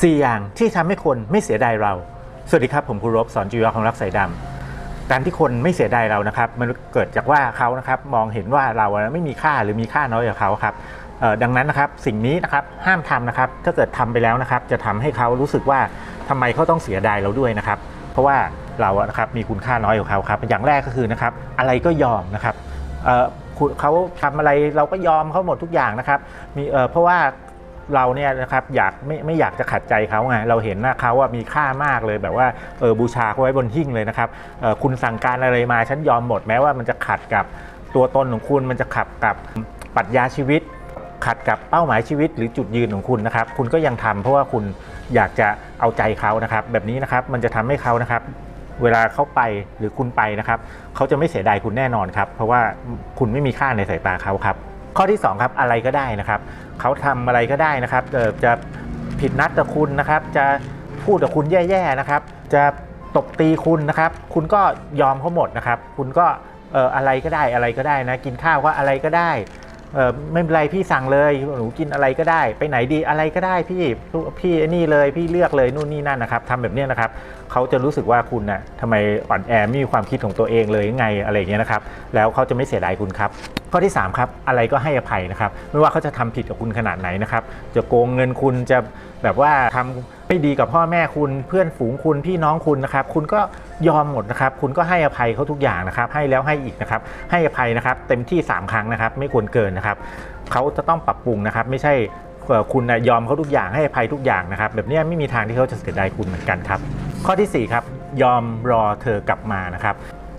4 อย่างที่ทำให้คนไม่เสียดายเรา สวัสดีครับ ผมครูรบสอนจีวรของรักสายดำการที่คนไม่เสียดายเรานะครับ มันเกิดจากว่าเขานะครับมองเห็นว่าเราไม่มีค่าหรือมีค่าน้อยกว่าเขาครับดังนั้นนะครับสิ่งนี้นะครับห้ามทำนะครับถ้าเกิดทำไปแล้วนะครับ จะทำให้เขารู้สึกว่าทำไมเขาต้องเสียดายเราด้วยนะครับ เพราะว่าเรานะครับมีคุณค่าน้อยกว่าเขาครับ อย่างแรกก็คือนะครับอะไรก็ยอมนะครับเขาทำอะไรเราก็ยอมเขาหมดทุกอย่างนะครับมีเพราะว่า เราเนี่ยนะครับอยากไม่ไม่อยากจะขัดใจเขาไงเราเห็นว่าเขาอะมีค่ามากเลยแบบว่าเออบูชาเขาไว้บนหิ้งเลยนะครับเออคุณสั่งการอะไรมาฉันยอมหมดแม้ว่ามันจะขัดกับตัวตนของคุณมันจะขัดกับปรัชญาชีวิต ขัดกับเป้าหมายชีวิต หรือจุดยืนของคุณนะครับ คุณก็ยังทำเพราะว่าคุณอยากจะเอาใจเขานะครับ แบบนี้นะครับมันจะทำให้เขานะครับเวลาเขาไปหรือคุณไปนะครับ เขาจะไม่เสียดายคุณแน่นอนครับ เพราะว่าคุณไม่มีค่าในสายตาเขาครับ ข้อที่ 2 ครับอะไรก็ได้นะครับเขาทำอะไรก็ได้นะครับจะผิดนัดกับคุณนะครับ จะพูดกับคุณแย่ๆนะครับ จะตบตีคุณนะครับ คุณก็ยอมเขาหมดนะครับ คุณก็อะไรก็ได้อะไรก็ได้นะ กินข้าวก็อะไรก็ได้ เออไม่เป็นไรพี่สั่งเลยหนูกินอะไรก็ได้ ไปไหนดีอะไรก็ได้พี่พี่นี่เลยพี่เลือกเลยนู่นนี่นั่นนะครับทำแบบนี้นะครับเขาจะรู้สึกว่าคุณน่ะทำไมอ่อนแอไม่มีความคิดของตัวเองเลยยังไงอะไรอย่างเงี้ยนะครับ แล้วเขาจะไม่เสียดายคุณครับข้อที่3ครับอะไรก็ให้อภัยนะครับ ไม่ว่าเขาจะทำผิดกับคุณขนาดไหนนะครับ จะโกงเงินคุณจะแบบว่าทำ ไม่ดีกับพ่อแม่คุณเพื่อนฝูงคุณพี่น้องคุณนะครับ คุณก็ยอมหมดนะครับ คุณก็ให้อภัยเขาทุกอย่างนะครับ ให้แล้วให้อีกนะครับ ให้อภัยนะครับ เต็มที่ 3 ครั้งนะครับ ไม่ควรเกินนะครับเขาจะต้องปรับปรุงนะครับ ไม่ใช่คุณนะยอมเขาทุกอย่างให้อภัยทุกอย่างนะครับ แบบนี้ไม่มีทางที่เขาจะเสียดายคุณเหมือนกันครับ ข้อทีสี่4ครับยอมรอเธอกลับมานะครับ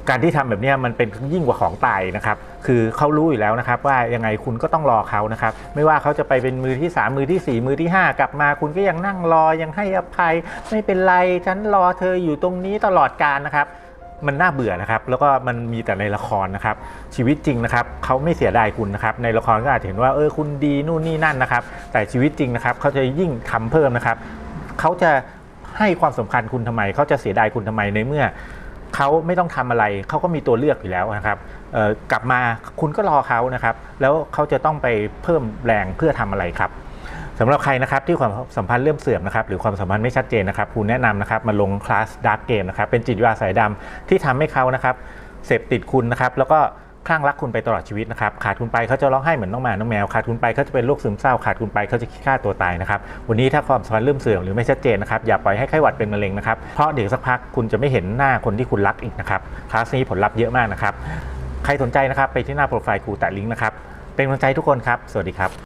การที่ทำแบบนี้มันเป็นยิ่งกว่าของตายนะครับ คือเขารู้อยู่แล้วนะครับว่ายังไงคุณก็ต้องรอเขานะครับ ไม่ว่าเขาจะไปเป็นมือที่ 3 มือทีสี่4 มือที่ 5 กลับมาคุณก็ยังนั่งรอยังให้อภัย ไม่เป็นไรฉันรอเธออยู่ตรงนี้ตลอดกาลนะครับมันน่าเบื่อนะครับ แล้วก็มันมีแต่ในละครนะครับ ชีวิตจริงนะครับเขาไม่เสียดายคุณนะครับ ในละครก็อาจจะเห็นว่าเออคุณดีนู่นนี่นั่นนะครับ แต่ชีวิตจริงนะครับเขาจะยิ่งทำเพิ่มนะครับเขาจะให้ความสำคัญคุณทำไมเขาจะเสียดายคุณทำไมในเมื่อ เขาไม่ต้องทำอะไรเขาก็มีตัวเลือกอยู่แล้วนะครับเอ่อกลับมาคุณก็รอเขานะครับ แล้วเขาจะต้องไปเพิ่มแรงเพื่อทำอะไรครับสำหรับใครนะครับที่ความสัมพันธ์เริ่มเสื่อมนะครับหรือความสัมพันธ์ไม่ชัดเจนนะครับคุณแนะนำนะครับมาลงคลาสดาร์กเกมนะครับเป็นจิตวิทยาสายดำที่ทำให้เขานะครับเสพติดคุณนะครับแล้วก็ คลั่งรักคุณไปตลอดชีวิตนะครับขาดคุณไปเขาจะร้องไห้เหมือนน้องหมาน้องแมวขาดคุณไปเขาจะเป็นโรคซึมเศร้าขาดคุณไปเขาจะคิดฆ่าตัวตายนะครับวันนี้ถ้าความสัมพันธ์เริ่มเสื่อมหรือไม่ชัดเจนนะครับอย่าปล่อยให้ไข้หวัดเป็นมะเร็งนะครับเพราะเดี๋ยวสักพักคุณจะไม่เห็นหน้าคนที่คุณรักอีกนะครับคลาสนี้ผลลัพธ์เยอะมากนะครับใครสนใจนะครับไปที่หน้าโปรไฟล์ครูแตะลิงก์นะครับเป็นกำลังใจทุกคนครับสวัสดีครับ